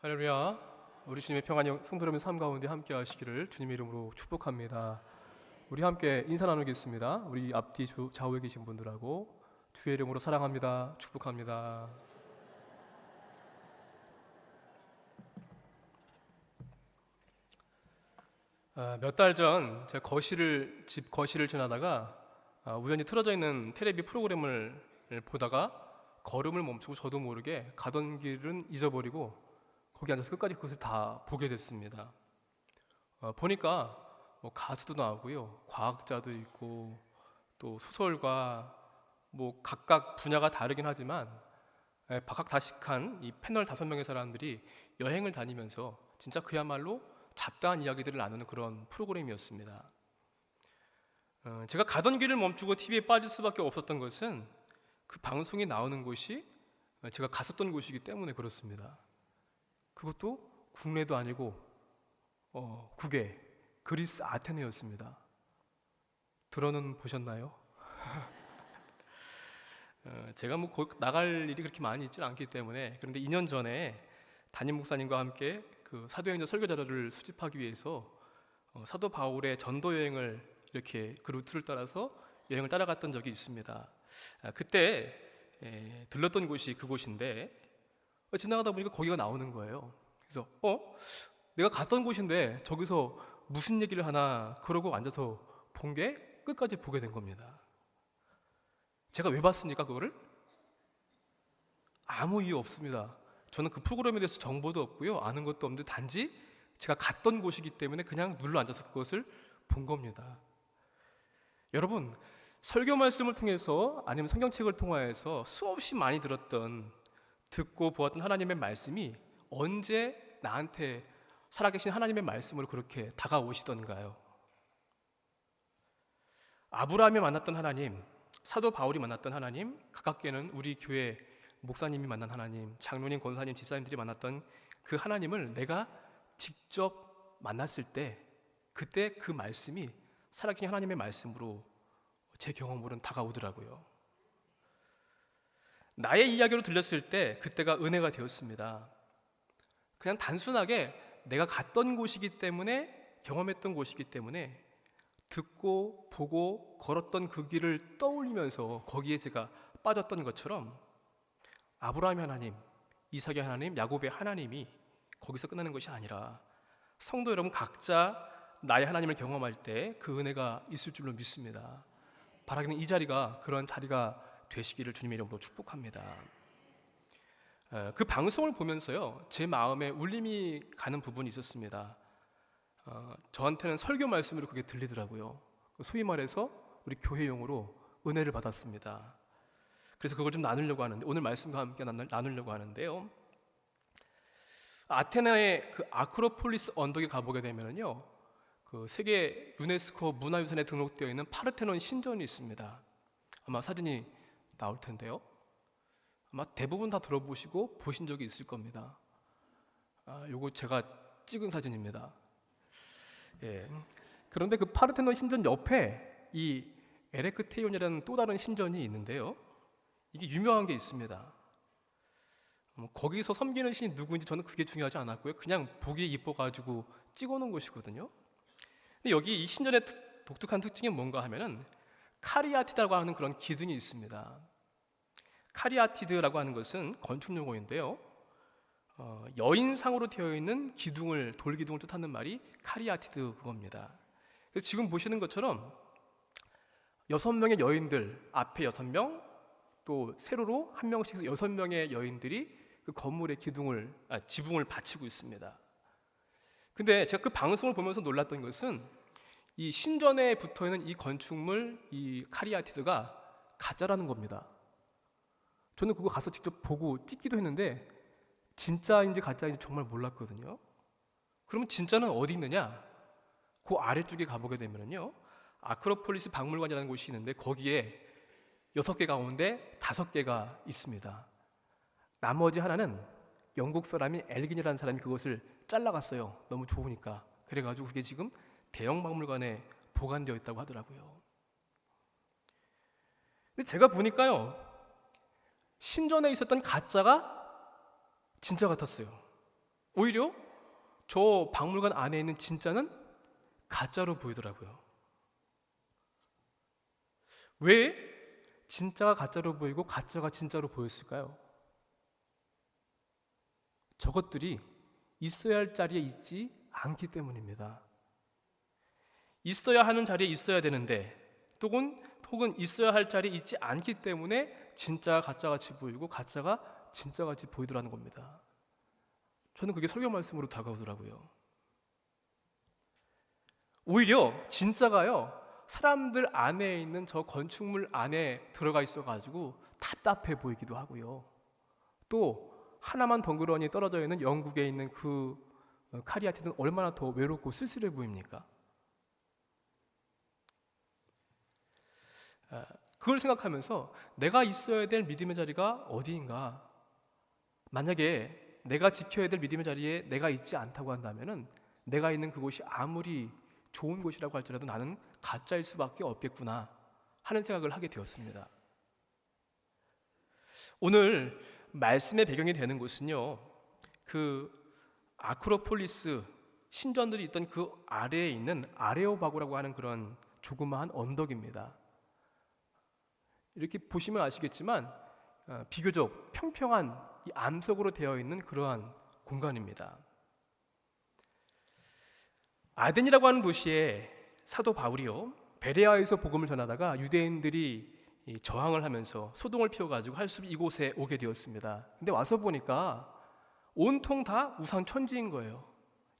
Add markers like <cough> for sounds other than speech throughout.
할렐루야. 우리 주님의 평안이 성도 여러분 삶 가운데 함께 하시기를 주님의 이름으로 축복합니다. 우리 함께 인사 나누겠습니다. 우리 앞뒤 주, 좌우에 계신 분들하고 주의 이름으로 사랑합니다. 축복합니다. 아, 몇달 전 제가 거실을 집 거실을 지나다가 아, 우연히 틀어져 있는 텔레비 프로그램을 보다가 걸음을 멈추고 저도 모르게 가던 길은 잊어버리고 거기 앉아서 끝까지 그것을 다 보게 됐습니다. 어, 보니까 뭐 가수도 나오고요, 과학자도 있고 또 소설가 뭐 각각 분야가 다르긴 하지만 예, 박학다식한 이 패널 다섯 명의 사람들이 여행을 다니면서 진짜 그야말로 잡다한 이야기들을 나누는 그런 프로그램이었습니다. 어, 제가 가던 길을 멈추고 TV에 빠질 수밖에 없었던 것은 그 방송이 나오는 곳이 제가 갔었던 곳이기 때문에 그렇습니다. 그것도 국내도 아니고 어, 국외 그리스 아테네였습니다. 들어는 보셨나요? <laughs> 어, 제가 뭐 나갈 일이 그렇게 많이 있지는 않기 때문에 그런데 2년 전에 담임 목사님과 함께 그 사도행전 설교 자료를 수집하기 위해서 어, 사도 바울의 전도 여행을 이렇게 그 루트를 따라서 여행을 따라갔던 적이 있습니다. 아, 그때 에, 들렀던 곳이 그곳인데 어, 지나가다 보니까 거기가 나오는 거예요. 그래서 어 내가 갔던 곳인데 저기서 무슨 얘기를 하나 그러고 앉아서 본 게 끝까지 보게 된 겁니다. 제가 왜 봤습니까 그거를? 아무 이유 없습니다. 저는 그 프로그램에 대해서 정보도 없고요 아는 것도 없는데 단지 제가 갔던 곳이기 때문에 그냥 눌러 앉아서 그것을 본 겁니다. 여러분 설교 말씀을 통해서 아니면 성경책을 통하여서 수없이 많이 들었던 듣고 보았던 하나님의 말씀이 언제 나한테 살아계신 하나님의 말씀으로 그렇게 다가오시던가요? 아브라함이 만났던 하나님, 사도 바울이 만났던 하나님, 가깝게는 우리 교회 목사님이 만난 하나님, 장로님, 권사님, 집사님들이 만났던 그 하나님을 내가 직접 만났을 때 그때 그 말씀이 살아계신 하나님의 말씀으로 제 경험으로는 다가오더라고요. 나의 이야기로 들렸을 때 그때가 은혜가 되었습니다. 그냥 단순하게 내가 갔던 곳이기 때문에 경험했던 곳이기 때문에 듣고 보고 걸었던 그 길을 떠올리면서 거기에 제가 빠졌던 것처럼 아브라함의 하나님, 이삭의 하나님, 야곱의 하나님이 거기서 끝나는 것이 아니라 성도 여러분 각자 나의 하나님을 경험할 때 그 은혜가 있을 줄로 믿습니다. 바라기는 이 자리가 그런 자리가 되시기를 주님의 이름으로 축복합니다. 어, 그 방송을 보면서요 제 마음에 울림이 가는 부분이 있었습니다. 어, 저한테는 설교 말씀으로 그게 들리더라고요. 소위 말해서 우리 교회용으로 은혜를 받았습니다. 그래서 그걸 좀 나누려고 하는데 오늘 말씀과 함께 나누려고 하는데요. 아테네의 그 아크로폴리스 언덕에 가보게 되면은요, 그 세계 유네스코 문화유산에 등록되어 있는 파르테논 신전이 있습니다. 아마 사진이 나올 텐데요. 아마 대부분 다 들어보시고 보신 적이 있을 겁니다. 아, 요거 제가 찍은 사진입니다. 예. 그런데 그 파르테논 신전 옆에 이 에레크테이온이라는 또 다른 신전이 있는데요. 이게 유명한 게 있습니다. 뭐 거기서 섬기는 신이 누구인지 저는 그게 중요하지 않았고요. 그냥 보기 이뻐가지고 찍어놓은 곳이거든요. 근데 여기 이 신전의 독특한 특징이 뭔가 하면은 카리아티드라고 하는 그런 기둥이 있습니다. 카리아티드라고 하는 것은 건축 용어인데요. 어, 여인상으로 되어 있는 기둥을 돌기둥을 뜻하는 말이 카리아티드 그겁니다. 지금 보시는 것처럼 여섯 명의 여인들 앞에 여섯 명, 또 세로로 한 명씩 여섯 명의 여인들이 그 건물의 기둥을 아, 지붕을 받치고 있습니다. 근데 제가 그 방송을 보면서 놀랐던 것은 이 신전에 붙어 있는 이 건축물 이 카리아티드가 가짜라는 겁니다. 저는 그거 가서 직접 보고 찍기도 했는데 진짜인지 가짜인지 정말 몰랐거든요. 그러면 진짜는 어디 있느냐? 그 아래쪽에 가보게 되면요. 아크로폴리스 박물관이라는 곳이 있는데 거기에 여섯 개 가운데 다섯 개가 있습니다. 나머지 하나는 영국 사람이 엘긴이라는 사람이 그것을 잘라갔어요. 너무 좋으니까. 그래가지고 그게 지금 대형 박물관에 보관되어 있다고 하더라고요. 근데 제가 보니까요. 신전에 있었던 가짜가 진짜 같았어요. 오히려 저 박물관 안에 있는 진짜는 가짜로 보이더라고요. 왜 진짜가 가짜로 보이고 가짜가 진짜로 보였을까요? 저것들이 있어야 할 자리에 있지 않기 때문입니다. 있어야 하는 자리에 있어야 되는데 또는 혹은 있어야 할 자리에 있지 않기 때문에 진짜가 가짜 같이 보이고 가짜가 진짜 같이 보이더라는 겁니다. 저는 그게 설교 말씀으로 다가오더라고요. 오히려 진짜가요 사람들 안에 있는 저 건축물 안에 들어가 있어 가지고 답답해 보이기도 하고요. 또 하나만 덩그러니 떨어져 있는 영국에 있는 그 어, 카리아티는 얼마나 더 외롭고 쓸쓸해 보입니까? 아, 그걸 생각하면서 내가 있어야 될 믿음의 자리가 어디인가? 만약에 내가 지켜야 될 믿음의 자리에 내가 있지 않다고 한다면은 내가 있는 그곳이 아무리 좋은 곳이라고 할지라도 나는 가짜일 수밖에 없겠구나 하는 생각을 하게 되었습니다. 오늘 말씀의 배경이 되는 곳은요. 그 아크로폴리스 신전들이 있던 그 아래에 있는 아레오바고라고 하는 그런 조그마한 언덕입니다. 이렇게 보시면 아시겠지만 어, 비교적 평평한 이 암석으로 되어 있는 그러한 공간입니다. 아덴이라고 하는 도시에 사도 바울이요 베레아에서 복음을 전하다가 유대인들이 이 저항을 하면서 소동을 피워가지고 할수 이곳에 오게 되었습니다. 근데 와서 보니까 온통 다 우상 천지인 거예요.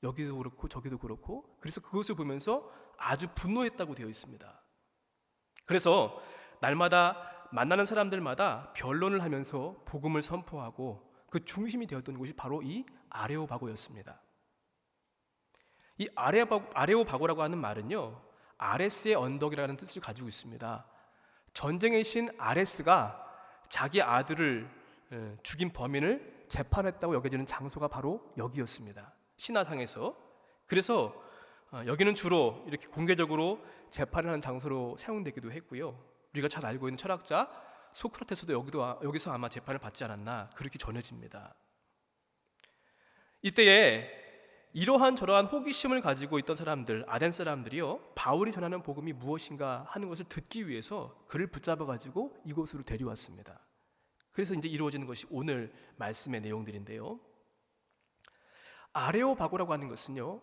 여기도 그렇고 저기도 그렇고 그래서 그것을 보면서 아주 분노했다고 되어 있습니다. 그래서 날마다 만나는 사람들마다 변론을 하면서 복음을 선포하고 그 중심이 되었던 곳이 바로 이 아레오바고였습니다. 이 아레오바고, 아레오바고라고 하는 말은요 아레스의 언덕이라는 뜻을 가지고 있습니다. 전쟁의 신 아레스가 자기 아들을 에, 죽인 범인을 재판했다고 여겨지는 장소가 바로 여기였습니다. 신화상에서 그래서 어, 여기는 주로 이렇게 공개적으로 재판을 하는 장소로 사용되기도 했고요. 우리가 잘 알고 있는 철학자 소크라테스도 여기도 아- 여기서 아마 재판을 받지 않았나 그렇게 전해집니다. 이때에 이러한 저러한 호기심을 가지고 있던 사람들 아덴 사람들이요 바울이 전하는 복음이 무엇인가 하는 것을 듣기 위해서 그를 붙잡아 가지고 이곳으로 데려왔습니다. 그래서 이제 이루어지는 것이 오늘 말씀의 내용들인데요. 아레오바고라고 하는 것은요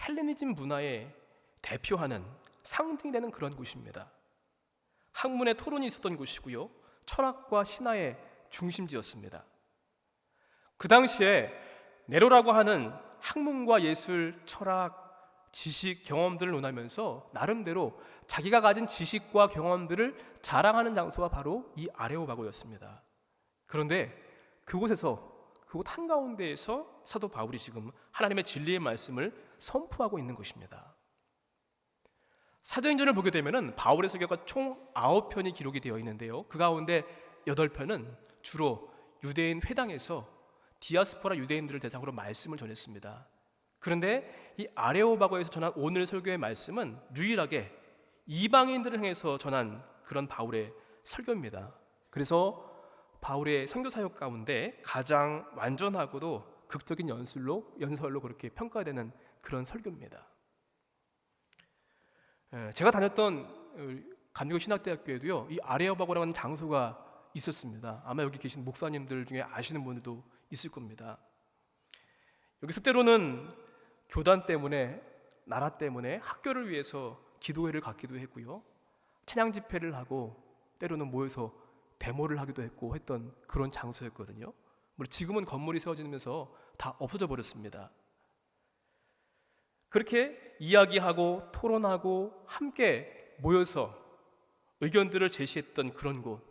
헬레니즘 문화의 대표하는 상징이 되는 그런 곳입니다. 학문의 토론이 있었던 곳이고요 철학과 신화의 중심지였습니다. 그 당시에 네로라고 하는 학문과 예술, 철학, 지식, 경험들을 논하면서 나름대로 자기가 가진 지식과 경험들을 자랑하는 장소가 바로 이 아레오바고였습니다. 그런데 그곳에서 그곳 한가운데에서 사도 바울이 지금 하나님의 진리의 말씀을 선포하고 있는 것입니다. 사도행전을 보게 되면은 바울의 서교가 총 아홉 편이 기록이 되어 있는데요. 그 가운데 여덟 편은 주로 유대인 회당에서 디아스포라 유대인들을 대상으로 말씀을 전했습니다. 그런데 이 아레오바고에서 전한 오늘 설교의 말씀은 유일하게 이방인들을 향해서 전한 그런 바울의 설교입니다. 그래서 바울의 선교 사역 가운데 가장 완전하고도 극적인 연술로 연설로 그렇게 평가되는 그런 설교입니다. 예, 제가 다녔던 어, 감리교 신학대학교에도요 이 아레오바고라는 하는 장소가 있었습니다. 아마 여기 계신 목사님들 중에 아시는 분들도 있을 겁니다. 여기서 때로는 교단 때문에 나라 때문에 학교를 위해서 기도회를 갖기도 했고요. 찬양 집회를 하고 때로는 모여서 데모를 하기도 했고 했던 그런 장소였거든요. 물론 지금은 건물이 세워지면서 다 없어져 버렸습니다. 그렇게 이야기하고 토론하고 함께 모여서 의견들을 제시했던 그런 곳.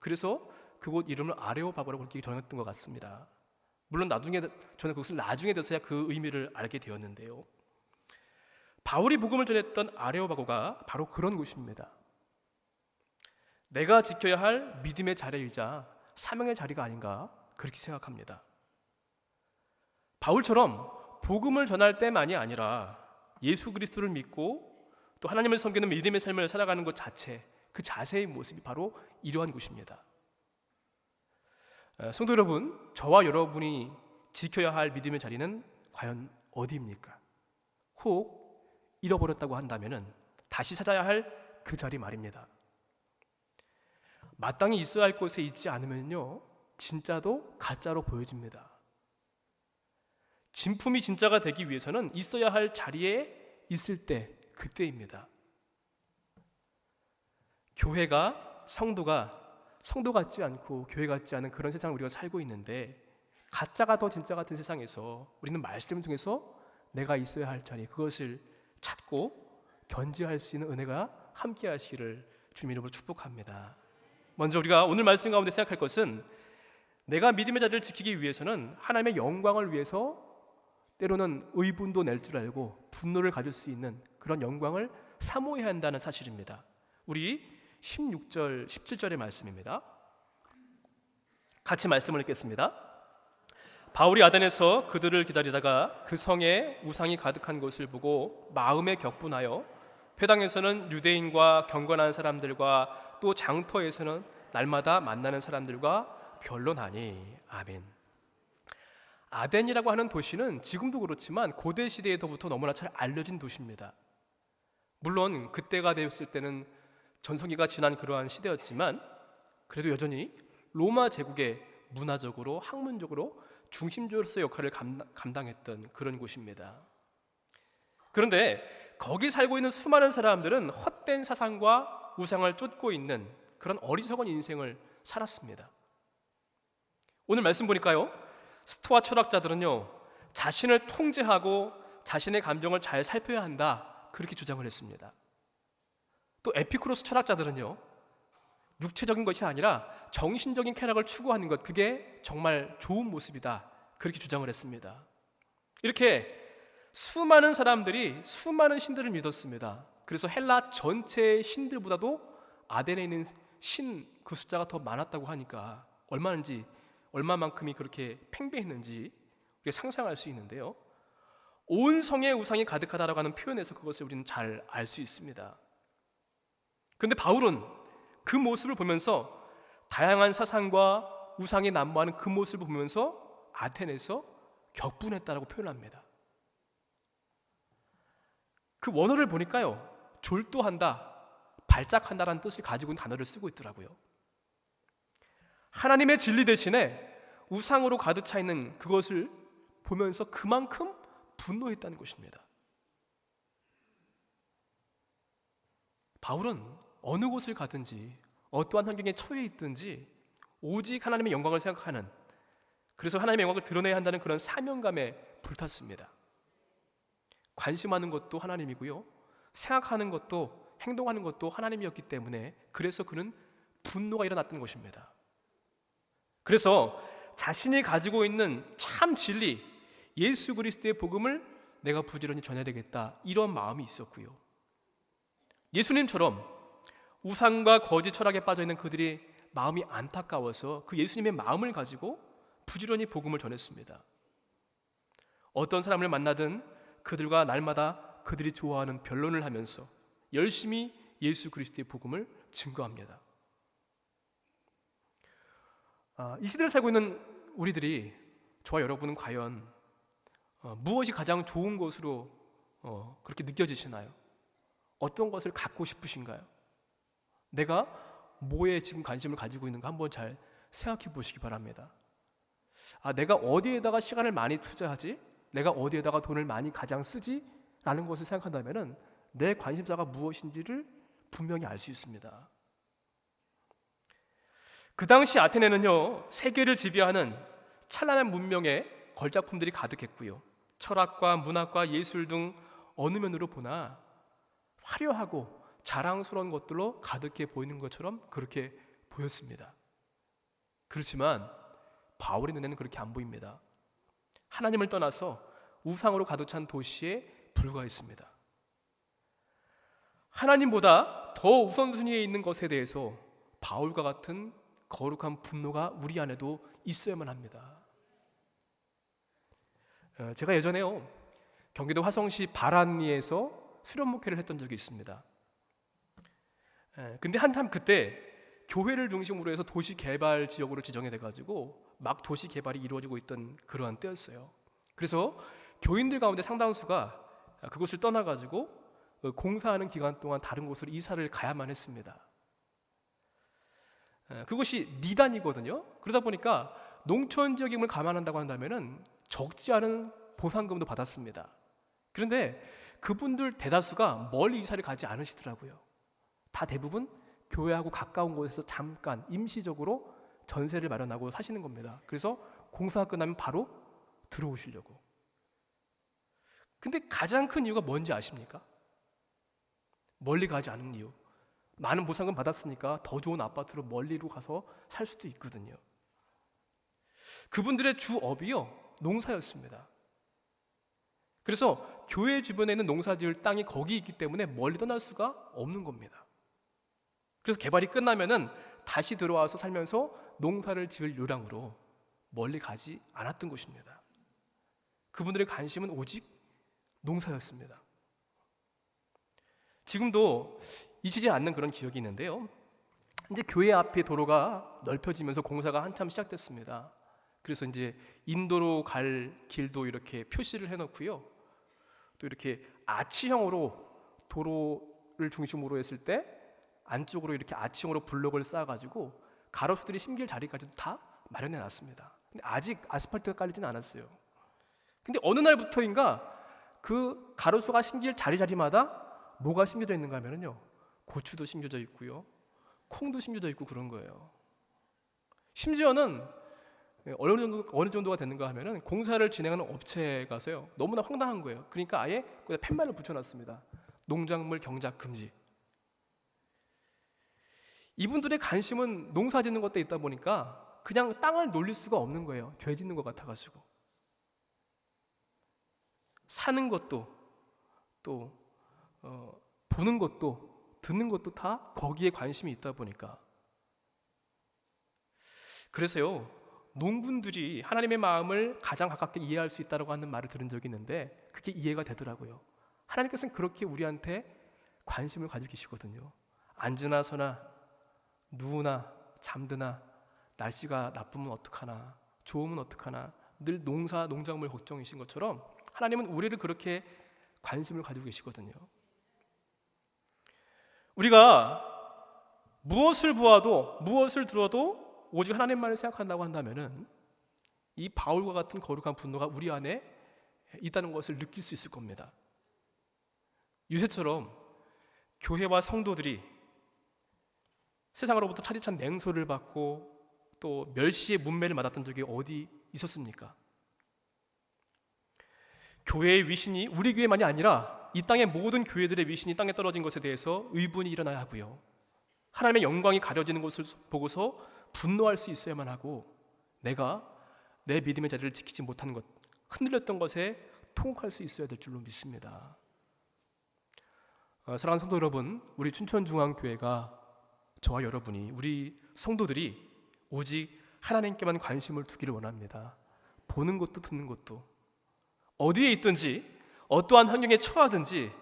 그래서 그곳 이름을 아레오바고라고 그렇게 정했던 것 같습니다. 물론 나중에 저는 그것을 나중에 돼서야 그 의미를 알게 되었는데요. 바울이 복음을 전했던 아레오바고가 바로 그런 곳입니다. 내가 지켜야 할 믿음의 자리이자 사명의 자리가 아닌가 그렇게 생각합니다. 바울처럼 복음을 전할 때만이 아니라 예수 그리스도를 믿고 또 하나님을 섬기는 믿음의 삶을 살아가는 것 자체 그 자세의 모습이 바로 이러한 곳입니다. 어, 성도 여러분, 저와 여러분이 지켜야 할 믿음의 자리는 과연 어디입니까? 혹 잃어버렸다고 한다면은 다시 찾아야 할 그 자리 말입니다. 마땅히 있어야 할 곳에 있지 않으면요, 진짜도 가짜로 보여집니다. 진품이 진짜가 되기 위해서는 있어야 할 자리에 있을 때 그때입니다. 교회가 성도가 성도 같지 않고 교회 같지 않은 그런 세상을 우리가 살고 있는데 가짜가 더 진짜 같은 세상에서 우리는 말씀을 통해서 내가 있어야 할 자리 그것을 찾고 견지할 수 있는 은혜가 함께 하시기를 주님 이름으로 축복합니다. 먼저 우리가 오늘 말씀 가운데 생각할 것은 내가 믿음의 자리를 지키기 위해서는 하나님의 영광을 위해서 때로는 의분도 낼 줄 알고 분노를 가질 수 있는 그런 영광을 사모해야 한다는 사실입니다. 우리 16절, 17절의 말씀입니다. 같이 말씀을 읽겠습니다. 바울이 아덴에서 그들을 기다리다가 그 성에 우상이 가득한 것을 보고 마음에 격분하여 회당에서는 유대인과 경건한 사람들과 또 장터에서는 날마다 만나는 사람들과 변론하니 아멘. 아덴이라고 하는 도시는 지금도 그렇지만 고대 시대에서부터 너무나 잘 알려진 도시입니다. 물론 그때가 되었을 때는 전성기가 지난 그러한 시대였지만 그래도 여전히 로마 제국의 문화적으로 학문적으로 중심지로서 역할을 감당, 감당했던 그런 곳입니다. 그런데 거기 살고 있는 수많은 사람들은 헛된 사상과 우상을 쫓고 있는 그런 어리석은 인생을 살았습니다. 오늘 말씀 보니까요. 스토아 철학자들은요. 자신을 통제하고 자신의 감정을 잘 살펴야 한다. 그렇게 주장을 했습니다. 또 에피쿠로스 철학자들은요. 육체적인 것이 아니라 정신적인 쾌락을 추구하는 것 그게 정말 좋은 모습이다. 그렇게 주장을 했습니다. 이렇게 수많은 사람들이 수많은 신들을 믿었습니다. 그래서 헬라 전체의 신들보다도 아덴에 있는 신 그 숫자가 더 많았다고 하니까 얼마인지 얼마만큼이 그렇게 팽배했는지 우리가 상상할 수 있는데요. 온 성에 우상이 가득하다라고 하는 표현에서 그것을 우리는 잘 알 수 있습니다. 그런데 바울은 그 모습을 보면서 다양한 사상과 우상이 난무하는 그 모습을 보면서 아테네에서 격분했다라고 표현합니다. 그 원어를 보니까요. 졸도한다, 발작한다라는 뜻을 가지고 있는 단어를 쓰고 있더라고요. 하나님의 진리 대신에 우상으로 가득 차 있는 그것을 보면서 그만큼 분노했다는 것입니다. 바울은 어느 곳을 가든지 어떠한 환경에 처해 있든지 오직 하나님의 영광을 생각하는 그래서 하나님의 영광을 드러내야 한다는 그런 사명감에 불탔습니다. 관심하는 것도 하나님이고요. 생각하는 것도 행동하는 것도 하나님이었기 때문에 그래서 그는 분노가 일어났던 것입니다. 그래서 자신이 가지고 있는 참 진리 예수 그리스도의 복음을 내가 부지런히 전해야 되겠다 이런 마음이 있었고요. 예수님처럼 우상과 거짓 철학에 빠져 있는 그들이 마음이 안타까워서 그 예수님의 마음을 가지고 부지런히 복음을 전했습니다. 어떤 사람을 만나든 그들과 날마다 그들이 좋아하는 변론을 하면서 열심히 예수 그리스도의 복음을 증거합니다. 아, 이 시대를 살고 있는 우리들이 저와 여러분은 과연 어, 무엇이 가장 좋은 것으로 어, 그렇게 느껴지시나요? 어떤 것을 갖고 싶으신가요? 내가 뭐에 지금 관심을 가지고 있는가 한번 잘 생각해 보시기 바랍니다. 아, 내가 어디에다가 시간을 많이 투자하지? 내가 어디에다가 돈을 많이 가장 쓰지? 라는 것을 생각한다면 내 관심사가 무엇인지를 분명히 알 수 있습니다. 그 당시 아테네는요, 세계를 지배하는 찬란한 문명의 걸작품들이 가득했고요. 철학과 문학과 예술 등 어느 면으로 보나 화려하고 자랑스러운 것들로 가득해 보이는 것처럼 그렇게 보였습니다. 그렇지만 바울의 눈에는 그렇게 안 보입니다. 하나님을 떠나서 우상으로 가득 찬 도시에 불과했습니다. 하나님보다 더 우선순위에 있는 것에 대해서 바울과 같은 거룩한 분노가 우리 안에도 있어야만 합니다. 어, 제가 예전에요 경기도 화성시 바란리에서 수련 목회를 했던 적이 있습니다. 예, 근데 한참 그때 교회를 중심으로 해서 도시 개발 지역으로 지정이 돼가지고 막 도시 개발이 이루어지고 있던 그러한 때였어요. 그래서 교인들 가운데 상당수가 그곳을 떠나가지고 그 공사하는 기간 동안 다른 곳으로 이사를 가야만 했습니다. 에, 그것이 리단이거든요. 그러다 보니까 농촌 지역의 힘을 감안한다고 한다면은 적지 않은 보상금도 받았습니다. 그런데 그분들 대다수가 멀리 이사를 가지 않으시더라고요. 다 대부분 교회하고 가까운 곳에서 잠깐 임시적으로 전세를 마련하고 사시는 겁니다. 그래서 공사가 끝나면 바로 들어오시려고. 근데 가장 큰 이유가 뭔지 아십니까? 멀리 가지 않은 이유. 많은 보상금 받았으니까 더 좋은 아파트로 멀리로 가서 살 수도 있거든요. 그분들의 주업이요 농사였습니다. 그래서 교회 주변에 있는 농사지을 땅이 거기 있기 때문에 멀리 떠날 수가 없는 겁니다. 그래서 개발이 끝나면은 다시 들어와서 살면서 농사를 지을 요량으로 멀리 가지 않았던 것입니다. 그분들의 관심은 오직 농사였습니다. 지금도 잊히지 않는 그런 기억이 있는데요. 이제 교회 앞에 도로가 넓혀지면서 공사가 한참 시작됐습니다. 그래서 이제 인도로 갈 길도 이렇게 표시를 해놓고요. 또 이렇게 아치형으로 도로를 중심으로 했을 때 안쪽으로 이렇게 아치형으로 블록을 쌓아가지고 가로수들이 심길 자리까지도 다 마련해 놨습니다. 근데 아직 아스팔트가 깔리지는 않았어요. 근데 어느 날부터인가 그 가로수가 심길 자리 자리마다 뭐가 심겨져 있는가 하면은요 고추도 심겨져 있고요 콩도 심겨져 있고 그런 거예요. 심지어는 어느 정도 어느 정도가 됐는가 하면은 공사를 진행하는 업체에 가서요 너무나 황당한 거예요. 그러니까 아예 거기다 팻말을 붙여 놨습니다. 농작물 경작 금지. 이분들의 관심은 농사 짓는 것에 있다 보니까 그냥 땅을 놀릴 수가 없는 거예요. 죄 짓는 것 같아 가지고 사는 것도 또 어, 보는 것도 듣는 것도 다 거기에 관심이 있다 보니까 그래서요 농군들이 하나님의 마음을 가장 가깝게 이해할 수 있다고 하는 말을 들은 적이 있는데 그게 이해가 되더라고요. 하나님께서는 그렇게 우리한테 관심을 가지고 계시거든요. 앉으나 서나 누우나 잠드나 날씨가 나쁘면 어떡하나 좋으면 어떡하나 늘 농사 농작물 걱정이신 것처럼 하나님은 우리를 그렇게 관심을 가지고 계시거든요. 우리가 무엇을 보아도 무엇을 들어도 오직 하나님만을 생각한다고 한다면은 이 바울과 같은 거룩한 분노가 우리 안에 있다는 것을 느낄 수 있을 겁니다. 요새처럼 교회와 성도들이 세상으로부터 차디찬 냉소를 받고 또 멸시의 문매를 맞았던 적이 어디 있었습니까? 교회의 위신이 우리 교회만이 아니라 이 땅의 모든 교회들의 위신이 땅에 떨어진 것에 대해서 의분이 일어나야 하고요. 하나님의 영광이 가려지는 것을 보고서 분노할 수 있어야만 하고 내가 내 믿음의 자리를 지키지 못한 것, 흔들렸던 것에 통곡할 수 있어야 될 줄로 믿습니다. 어, 사랑하는 성도 여러분, 우리 춘천중앙교회가 저와 여러분이 우리 성도들이 오직 하나님께만 관심을 두기를 원합니다. 보는 것도 듣는 것도 어디에 있든지 어떠한 환경에 처하든지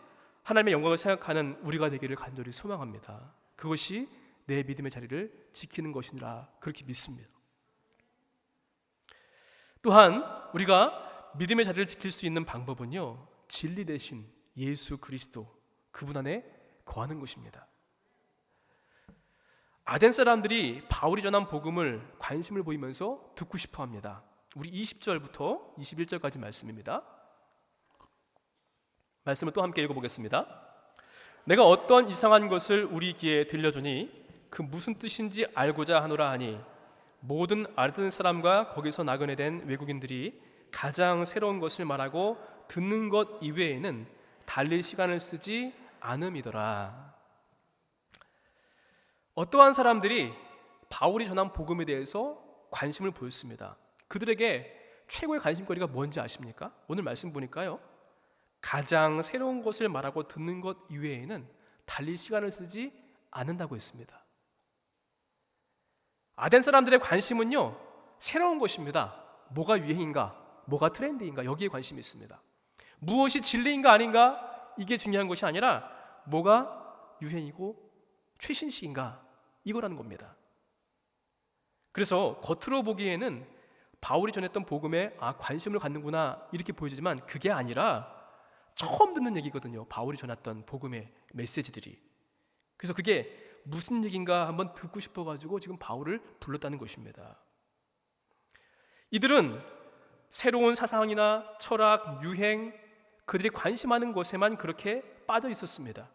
하나님의 영광을 생각하는 우리가 되기를 간절히 소망합니다. 그것이 내 믿음의 자리를 지키는 것이니라 그렇게 믿습니다. 또한 우리가 믿음의 자리를 지킬 수 있는 방법은요 진리 대신 예수 그리스도 그분 안에 거하는 것입니다. 아덴 사람들이 바울이 전한 복음을 관심을 보이면서 듣고 싶어 합니다. 우리 20절부터 21절까지 말씀입니다. 말씀을 또 함께 읽어보겠습니다. 내가 어떤 이상한 것을 우리 귀에 들려주니 그 무슨 뜻인지 알고자 하노라 하니 모든 알던 사람과 거기서 나그네 된 외국인들이 가장 새로운 것을 말하고 듣는 것 이외에는 달릴 시간을 쓰지 않음이더라. 어떠한 사람들이 바울이 전한 복음에 대해서 관심을 보였습니다. 그들에게 최고의 관심거리가 뭔지 아십니까? 오늘 말씀 보니까요. 가장 새로운 것을 말하고 듣는 것 이외에는 달릴 시간을 쓰지 않는다고 했습니다. 아덴 사람들의 관심은요, 새로운 것입니다. 뭐가 유행인가, 뭐가 트렌드인가, 여기에 관심이 있습니다. 무엇이 진리인가 아닌가, 이게 중요한 것이 아니라 뭐가 유행이고 최신식인가, 이거라는 겁니다. 그래서 겉으로 보기에는 바울이 전했던 복음에 아 관심을 갖는구나 이렇게 보여지지만 그게 아니라 처음 듣는 얘기거든요. 바울이 전했던 복음의 메시지들이. 그래서 그게 무슨 얘기인가 한번 듣고 싶어 가지고 지금 바울을 불렀다는 것입니다. 이들은 새로운 사상이나 철학, 유행, 그들이 관심하는 것에만 그렇게 빠져 있었습니다.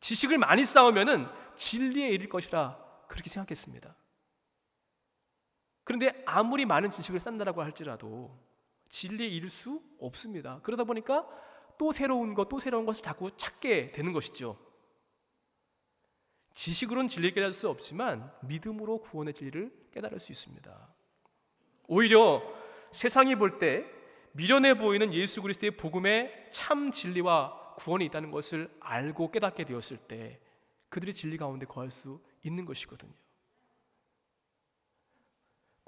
지식을 많이 쌓으면은 진리에 이를 것이라 그렇게 생각했습니다. 그런데 아무리 많은 지식을 쌓는다고 할지라도 이를 수 없습니다. 그러다 보니까 또 새로운 것, 또 새로운 것을 자꾸 찾게 되는 것이죠. 지식으로는 진리를 깨달을 수 없지만 믿음으로 구원의 진리를 깨달을 수 있습니다. 오히려 세상이 볼 때 미련해 보이는 예수 그리스도의 복음에 참 진리와 구원이 있다는 것을 알고 깨닫게 되었을 때 그들이 진리 가운데 거할 수 있는 것이거든요.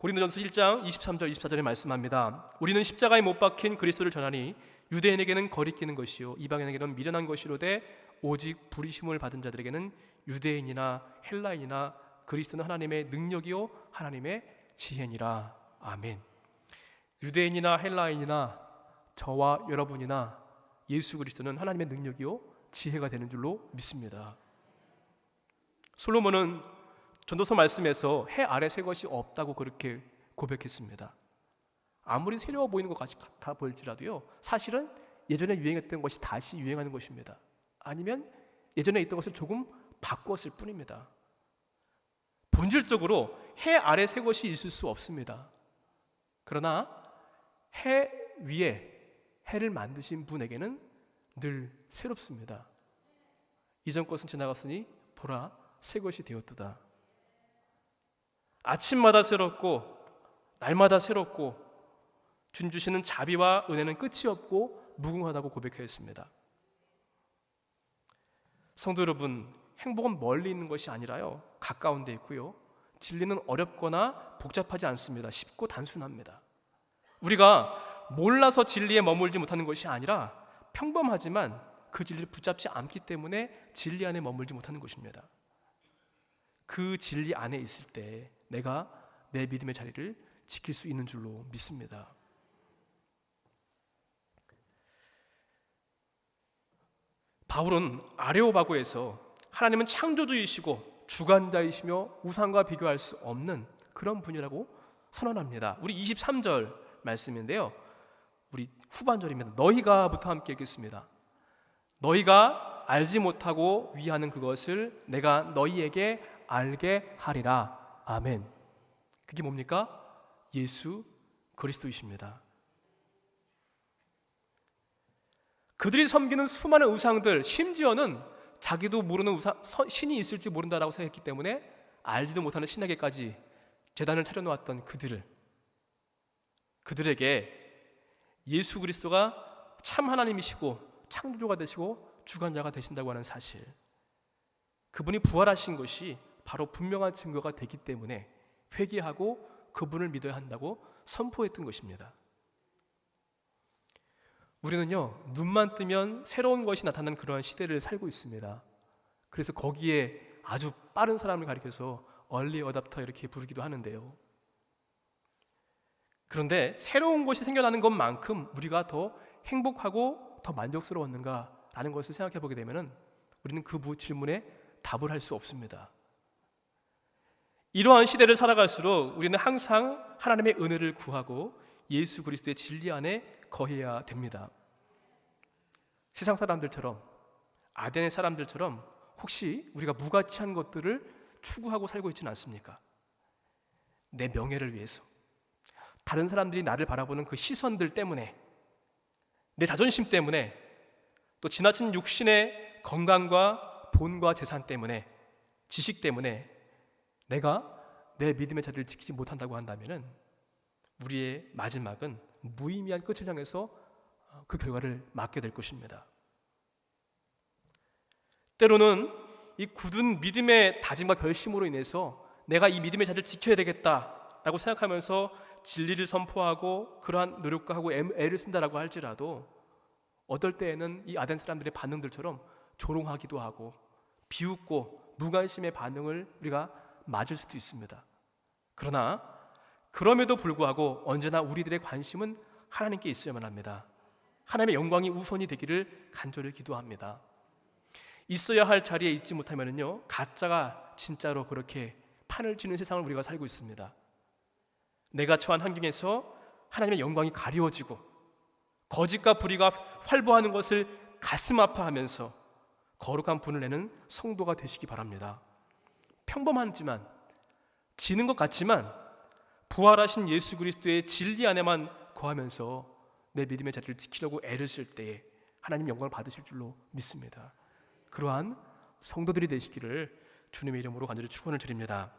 고린도전서 1장 23절 24절에 말씀합니다. 우리는 십자가에 못 박힌 그리스도를 전하니 유대인에게는 거리끼는 것이요 이방인에게는 미련한 것이로되 오직 부리심을 받은 자들에게는 유대인이나 헬라인이나 그리스도는 하나님의 능력이요 하나님의 지혜니라. 아멘. 유대인이나 헬라인이나 저와 여러분이나 예수 그리스도는 하나님의 능력이요 지혜가 되는 줄로 믿습니다. 솔로몬은 전도서 말씀에서 해 아래 새 것이 없다고 그렇게 고백했습니다. 아무리 새로워 보이는 것 같아 보일지라도요, 사실은 예전에 유행했던 것이 다시 유행하는 것입니다. 아니면 예전에 있던 것을 조금 바꿨을 뿐입니다. 본질적으로 해 아래 새 것이 있을 수 없습니다. 그러나 해 위에 해를 만드신 분에게는 늘 새롭습니다. 이전 것은 지나갔으니 보라 새 것이 되었도다. 아침마다 새롭고 날마다 새롭고 준 주시는 자비와 은혜는 끝이 없고 무궁하다고 고백하였습니다. 성도 여러분, 행복은 멀리 있는 것이 아니라요 가까운 데 있고요. 진리는 어렵거나 복잡하지 않습니다. 쉽고 단순합니다. 우리가 몰라서 진리에 머물지 못하는 것이 아니라 평범하지만 그 진리를 붙잡지 않기 때문에 진리 안에 머물지 못하는 것입니다. 그 진리 안에 있을 때 내가 내 믿음의 자리를 지킬 수 있는 줄로 믿습니다. 바울은 아레오바고에서 하나님은 창조주이시고 주관자이시며 우상과 비교할 수 없는 그런 분이라고 선언합니다. 우리 23절 말씀인데요. 우리 후반절입니다. 너희가부터 함께 읽겠습니다. 너희가 알지 못하고 위하는 그것을 내가 너희에게 알게 하리라. 아멘. 그게 뭡니까? 예수 그리스도이십니다. 그들이 섬기는 수많은 우상들, 심지어는 자기도 모르는 우상, 신이 있을지 모른다라고 생각했기 때문에 알지도 못하는 신에게까지 재단을 차려놓았던 그들을 그들에게 예수 그리스도가 참 하나님이시고 창조주가 되시고 주관자가 되신다고 하는 사실 그분이 부활하신 것이 바로 분명한 증거가 되기 때문에 회개하고 그분을 믿어야 한다고 선포했던 것입니다. 우리는요, 눈만 뜨면 새로운 것이 나타나는 그러한 시대를 살고 있습니다. 그래서 거기에 아주 빠른 사람을 가리켜서 얼리 어답터 이렇게 부르기도 하는데요. 그런데 새로운 것이 생겨나는 것만큼 우리가 더 행복하고 더 만족스러웠는가라는 것을 생각해 보게 되면은 우리는 그 질문에 답을 할 수 없습니다. 이러한 시대를 살아갈수록 우리는 항상 하나님의 은혜를 구하고 예수 그리스도의 진리 안에 거해야 됩니다. 세상 사람들처럼 아덴의 사람들처럼 혹시 우리가 무가치한 것들을 추구하고 살고 있지는 않습니까? 내 명예를 위해서 다른 사람들이 나를 바라보는 그 시선들 때문에 내 자존심 때문에 또 지나친 육신의 건강과 돈과 재산 때문에 지식 때문에 내가 내 믿음의 자리를 지키지 못한다고 한다면은 우리의 마지막은 무의미한 끝을 향해서 그 결과를 맞게 될 것입니다. 때로는 이 굳은 믿음의 다짐과 결심으로 인해서 내가 이 믿음의 자리를 지켜야 되겠다라고 생각하면서 진리를 선포하고 그러한 노력과 하고 애를 쓴다라고 할지라도 어떨 때에는 이 아덴 사람들의 반응들처럼 조롱하기도 하고 비웃고 무관심의 반응을 우리가 맞을 수도 있습니다. 그러나 그럼에도 불구하고 언제나 우리들의 관심은 하나님께 있어야만 합니다. 하나님의 영광이 우선이 되기를 간절히 기도합니다. 있어야 할 자리에 있지 못하면은요 가짜가 진짜로 그렇게 판을 치는 세상을 우리가 살고 있습니다. 내가 처한 환경에서 하나님의 영광이 가리워지고 거짓과 불의가 활보하는 것을 가슴 아파하면서 거룩한 분을 내는 성도가 되시기 바랍니다. 평범하지만 지는 것 같지만 부활하신 예수 그리스도의 진리 안에만 거하면서 내 믿음의 자리를 지키려고 애를 쓸 때에 하나님 영광을 받으실 줄로 믿습니다. 그러한 성도들이 되시기를 주님의 이름으로 간절히 축원을 드립니다.